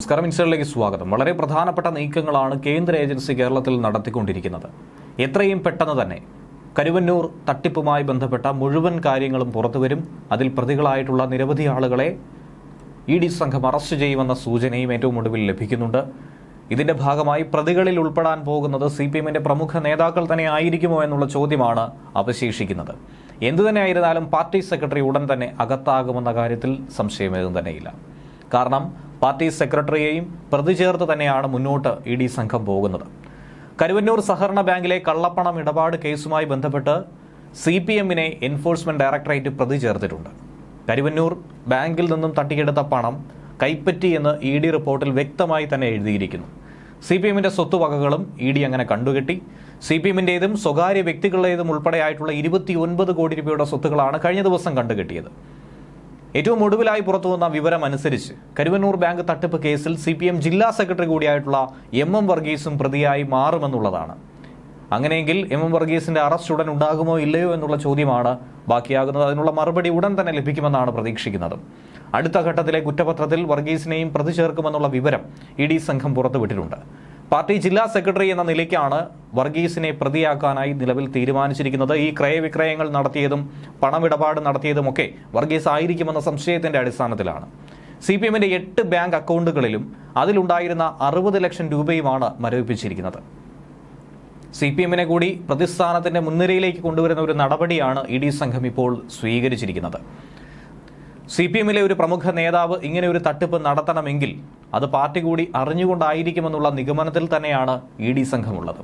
നമസ്കാരം. ഇൻസ്റ്ററിലേക്ക് സ്വാഗതം. വളരെ പ്രധാനപ്പെട്ട നീക്കങ്ങളാണ് കേന്ദ്ര ഏജൻസി കേരളത്തിൽ നടത്തിക്കൊണ്ടിരിക്കുന്നത്. എത്രയും പെട്ടെന്ന് തന്നെ കരുവന്നൂർ തട്ടിപ്പുമായി ബന്ധപ്പെട്ട മുഴുവൻ കാര്യങ്ങളും പുറത്തുവരും. അതിൽ പ്രതികളായിട്ടുള്ള നിരവധി ആളുകളെ ഇ ഡി സംഘം അറസ്റ്റ് ചെയ്യുമെന്ന സൂചനയും ഏറ്റവും ഒടുവിൽ ലഭിക്കുന്നുണ്ട്. ഇതിന്റെ ഭാഗമായി പ്രതികളിൽ ഉൾപ്പെടാൻ പോകുന്നത് സി പി എമ്മിന്റെ പ്രമുഖ നേതാക്കൾ തന്നെ ആയിരിക്കുമോ എന്നുള്ള ചോദ്യമാണ് അവശേഷിക്കുന്നത്. എന്തു തന്നെയായിരുന്നാലും പാർട്ടി സെക്രട്ടറി ഉടൻ തന്നെ അകത്താകുമെന്ന കാര്യത്തിൽ സംശയമേതും തന്നെയില്ല. കാരണം പാർട്ടി സെക്രട്ടറിയെയും പ്രതി ചേർത്ത് തന്നെയാണ് മുന്നോട്ട് ഇ ഡി സംഘം പോകുന്നത്. കരുവന്നൂർ സഹകരണ ബാങ്കിലെ കള്ളപ്പണം ഇടപാട് കേസുമായി ബന്ധപ്പെട്ട് സി പി എമ്മിനെ എൻഫോഴ്സ്മെന്റ് ഡയറക്ടറേറ്റ് പ്രതി ചേർത്തിട്ടുണ്ട്. കരുവന്നൂർ ബാങ്കിൽ നിന്നും തട്ടിയെടുത്ത പണം കൈപ്പറ്റി എന്ന് ഇ ഡി റിപ്പോർട്ടിൽ വ്യക്തമായി തന്നെ എഴുതിയിരിക്കുന്നു. സി പി എമ്മിന്റെ സ്വത്തുവകകളും ഇ ഡി അങ്ങനെ കണ്ടുകെട്ടി. സി പി എമ്മിന്റേതും സ്വകാര്യ വ്യക്തികളുടേതും ഉൾപ്പെടെയായിട്ടുള്ള ഇരുപത്തി ഒൻപത് കോടി രൂപയുടെ സ്വത്തുക്കളാണ് കഴിഞ്ഞ ദിവസം കണ്ടുകെട്ടിയത്. ഏറ്റവും ഒടുവിലായി പുറത്തുവന്ന വിവരം അനുസരിച്ച് കരുവന്നൂർ ബാങ്ക് തട്ടിപ്പ് കേസിൽ സി പി എം ജില്ലാ സെക്രട്ടറി കൂടിയായിട്ടുള്ള എം എം വർഗീസും പ്രതിയായി മാറുമെന്നുള്ളതാണ്. അങ്ങനെയെങ്കിൽ എം എം വർഗീസിന്റെ അറസ്റ്റ് ഉടൻ ഉണ്ടാകുമോ ഇല്ലയോ എന്നുള്ള ചോദ്യമാണ് ബാക്കിയാകുന്നത്. അതിനുള്ള മറുപടി ഉടൻ തന്നെ ലഭിക്കുമെന്നാണ് പ്രതീക്ഷിക്കുന്നത്. അടുത്ത ഘട്ടത്തിലെ കുറ്റപത്രത്തിൽ വർഗീസിനെയും പ്രതി ചേർക്കുമെന്നുള്ള വിവരം ഇ ഡി സംഘം പുറത്തുവിട്ടിട്ടുണ്ട്. പാർട്ടി ജില്ലാ സെക്രട്ടറി എന്ന നിലയ്ക്കാണ് വർഗീസിനെ പ്രതിയാക്കാനായി നിലവിൽ തീരുമാനിച്ചിരിക്കുന്നത് ഈ ക്രയവിക്രയങ്ങൾ നടത്തിയതും പണമിടപാട് നടത്തിയതുമൊക്കെ വർഗീസ് ആയിരിക്കുമെന്ന സംശയത്തിന്റെ അടിസ്ഥാനത്തിലാണ്. സി പി എമ്മിന്റെ എട്ട് ബാങ്ക് അക്കൗണ്ടുകളിലും അതിലുണ്ടായിരുന്ന അറുപത് ലക്ഷം രൂപയുമാണ് മരവിപ്പിച്ചിരിക്കുന്നത്. സി പി എമ്മിനെ കൂടി പ്രതിസ്ഥാനത്തിന്റെ മുൻനിരയിലേക്ക് കൊണ്ടുവരുന്ന ഒരു നടപടിയാണ് ഇ ഡി സംഘം ഇപ്പോൾ സ്വീകരിച്ചിരിക്കുന്നത്. സി പി എമ്മിലെ ഒരു പ്രമുഖ നേതാവ് ഇങ്ങനെ ഒരു തട്ടിപ്പ് നടത്തണമെങ്കിൽ അത് പാർട്ടി കൂടി അറിഞ്ഞുകൊണ്ടായിരിക്കുമെന്നുള്ള നിഗമനത്തിൽ തന്നെയാണ് ഇ ഡി സംഘമുള്ളത്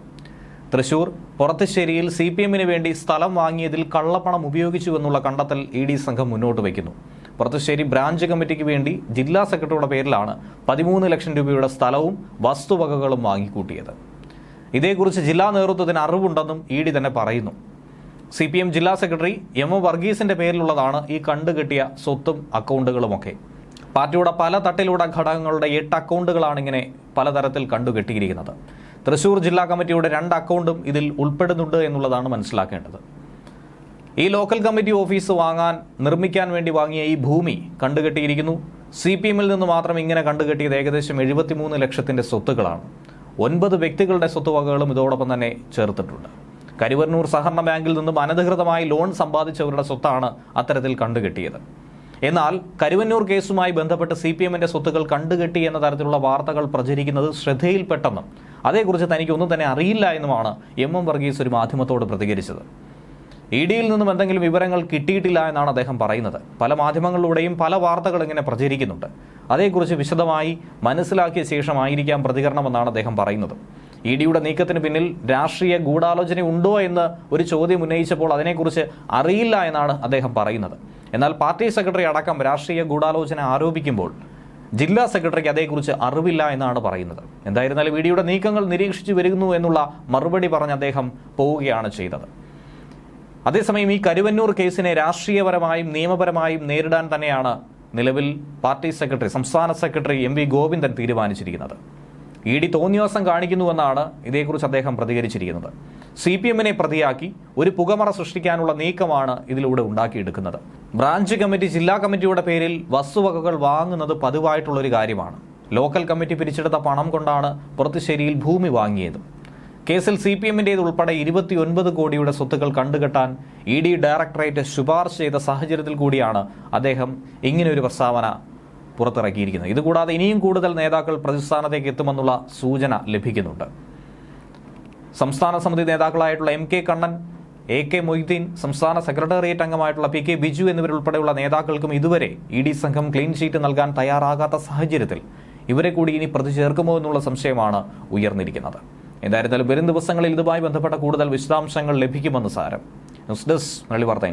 തൃശൂർ. പുറത്തുശ്ശേരിയിൽ സി പി എമ്മിന് വേണ്ടി സ്ഥലം വാങ്ങിയതിൽ കള്ളപ്പണം ഉപയോഗിച്ചുവെന്നുള്ള കണ്ടെത്തൽ ഇ ഡി സംഘം മുന്നോട്ട് വയ്ക്കുന്നു. പുറത്തുശ്ശേരി ബ്രാഞ്ച് കമ്മിറ്റിക്ക് വേണ്ടി ജില്ലാ സെക്രട്ടറിയുടെ പേരിലാണ് പതിമൂന്ന് ലക്ഷം രൂപയുടെ സ്ഥലവും വസ്തുവകകളും വാങ്ങിക്കൂട്ടിയത്. ഇതേക്കുറിച്ച് ജില്ലാ നേതൃത്വത്തിന് അറിവുണ്ടെന്നും ഇ ഡി തന്നെ പറയുന്നു. സി പി എം ജില്ലാ സെക്രട്ടറി എം ഒ വർഗീസിന്റെ പേരിലുള്ളതാണ് ഈ കണ്ടുകെട്ടിയ സ്വത്തും അക്കൗണ്ടുകളുമൊക്കെ. പാർട്ടിയുടെ പല തട്ടിലൂടെ ഘടകങ്ങളുടെ എട്ട് അക്കൗണ്ടുകളാണ് ഇങ്ങനെ പലതരത്തിൽ കണ്ടുകെട്ടിയിരിക്കുന്നത്. തൃശൂർ ജില്ലാ കമ്മിറ്റിയുടെ രണ്ട് അക്കൗണ്ടും ഇതിൽ ഉൾപ്പെടുന്നുണ്ട് എന്നുള്ളതാണ് മനസ്സിലാക്കേണ്ടത്. ഈ ലോക്കൽ കമ്മിറ്റി ഓഫീസ് വാങ്ങാൻ നിർമ്മിക്കാൻ വേണ്ടി വാങ്ങിയ ഈ ഭൂമി കണ്ടുകെട്ടിയിരിക്കുന്നു. സി പി എമ്മിൽ നിന്ന് മാത്രം ഇങ്ങനെ കണ്ടുകെട്ടിയത് ഏകദേശം എഴുപത്തിമൂന്ന് ലക്ഷത്തിന്റെ സ്വത്തുക്കളാണ്. ഒൻപത് വ്യക്തികളുടെ സ്വത്തുവകകളും ഇതോടൊപ്പം തന്നെ ചേർത്തിട്ടുണ്ട്. കരുവന്നൂർ സഹകരണ ബാങ്കിൽ നിന്നും അനധികൃതമായി ലോൺ സമ്പാദിച്ചവരുടെ സ്വത്താണ് അത്തരത്തിൽ കണ്ടുകെട്ടിയത്. എന്നാൽ കരുവന്നൂർ കേസുമായി ബന്ധപ്പെട്ട് സി പി എമ്മിന്റെ സ്വത്തുക്കൾ കണ്ടുകെട്ടി എന്ന തരത്തിലുള്ള വാർത്തകൾ പ്രചരിക്കുന്നത് ശ്രദ്ധയിൽപ്പെട്ടെന്നും അതേക്കുറിച്ച് തനിക്കൊന്നും തന്നെ അറിയില്ല എന്നുമാണ് എം എം വർഗീസ് ഒരു മാധ്യമത്തോട് പ്രതികരിച്ചത്. ഇ ഡിയിൽ നിന്നും എന്തെങ്കിലും വിവരങ്ങൾ കിട്ടിയിട്ടില്ല എന്നാണ് അദ്ദേഹം പറയുന്നത്. പല മാധ്യമങ്ങളിലൂടെയും പല വാർത്തകൾ ഇങ്ങനെ പ്രചരിക്കുന്നുണ്ട്. അതേക്കുറിച്ച് വിശദമായി മനസ്സിലാക്കിയ ശേഷമായിരിക്കാം പ്രതികരണമെന്നാണ് അദ്ദേഹം പറയുന്നത്. ഇ ഡിയുടെ നീക്കത്തിന് പിന്നിൽ രാഷ്ട്രീയ ഗൂഢാലോചന ഉണ്ടോ എന്ന് ഒരു ചോദ്യം ഉന്നയിച്ചപ്പോൾ അതിനെക്കുറിച്ച് അറിയില്ല എന്നാണ് അദ്ദേഹം പറയുന്നത്. എന്നാൽ പാർട്ടി സെക്രട്ടറി അടക്കം രാഷ്ട്രീയ ഗൂഢാലോചന ആരോപിക്കുമ്പോൾ ജില്ലാ സെക്രട്ടറിക്ക് അതേക്കുറിച്ച് അറിവില്ല എന്നാണ് പറയുന്നത്. എന്തായിരുന്നാലും വീഡിയോയുടെ നീക്കങ്ങൾ നിരീക്ഷിച്ചു വരുന്നു എന്നുള്ള മറുപടി പറഞ്ഞ് അദ്ദേഹം പോവുകയാണ് ചെയ്തത്. അതേസമയം ഈ കരുവന്നൂർ കേസിനെ രാഷ്ട്രീയപരമായും നിയമപരമായും നേരിടാൻ തന്നെയാണ് നിലവിൽ പാർട്ടി സെക്രട്ടറി സംസ്ഥാന സെക്രട്ടറി എം വി ഗോവിന്ദൻ തീരുമാനിച്ചിരിക്കുന്നത്. ഇ ഡി തോന്നിയവാസം കാണിക്കുന്നുവെന്നാണ് ഇതേക്കുറിച്ച് അദ്ദേഹം പ്രതികരിച്ചിരിക്കുന്നത്. സി പി എമ്മിനെ പ്രതിയാക്കി ഒരു പുകമറ സൃഷ്ടിക്കാനുള്ള നീക്കമാണ് ഇതിലൂടെ ഉണ്ടാക്കിയെടുക്കുന്നത്. ബ്രാഞ്ച് കമ്മിറ്റി ജില്ലാ കമ്മിറ്റിയുടെ പേരിൽ വസ്തുവകകൾ വാങ്ങുന്നത് പതിവായിട്ടുള്ളൊരു കാര്യമാണ്. ലോക്കൽ കമ്മിറ്റി പിരിച്ചെടുത്ത പണം കൊണ്ടാണ് പുറത്തുശ്ശേരിയിൽ ഭൂമി വാങ്ങിയത്. കേസിൽ സി പി എമ്മിന്റേത് ഉൾപ്പെടെ ഇരുപത്തിയൊൻപത് കോടിയുടെ സ്വത്തുക്കൾ കണ്ടുകെട്ടാൻ ഇ ഡി ഡയറക്ടറേറ്റ് ശുപാർശ ചെയ്ത സാഹചര്യത്തിൽ കൂടിയാണ് അദ്ദേഹം ഇങ്ങനെയൊരു പ്രസ്താവന പുറത്തിറക്കിയിരിക്കുന്നത്. ഇതുകൂടാതെ ഇനിയും കൂടുതൽ നേതാക്കൾ പ്രതിസ്ഥാനത്തേക്ക് എത്തുമെന്നുള്ള സൂചന ലഭിക്കുന്നുണ്ട്. സംസ്ഥാന സമിതി നേതാക്കളായിട്ടുള്ള M K Kannan A K Moideen സംസ്ഥാന സെക്രട്ടേറിയറ്റ് അംഗമായിട്ടുള്ള പി കെ ബിജു എന്നിവരുൾപ്പെടെയുള്ള നേതാക്കൾക്കും ഇതുവരെ ഇ ഡി സംഘം ക്ലീൻ ഷീറ്റ് നൽകാൻ തയ്യാറാകാത്ത സാഹചര്യത്തിൽ ഇവരെ കൂടി ഇനി പ്രതി ചേർക്കുമോ എന്നുള്ള സംശയമാണ് ഉയർന്നിരിക്കുന്നത്. എന്തായിരുന്നാലും വരും ദിവസങ്ങളിൽ ഇതുമായി ബന്ധപ്പെട്ട കൂടുതൽ വിശദാംശങ്ങൾ ലഭിക്കുമെന്ന് സാരം. ന്യൂസ് ഡെസ്ക് മലയാളി വാർത്ത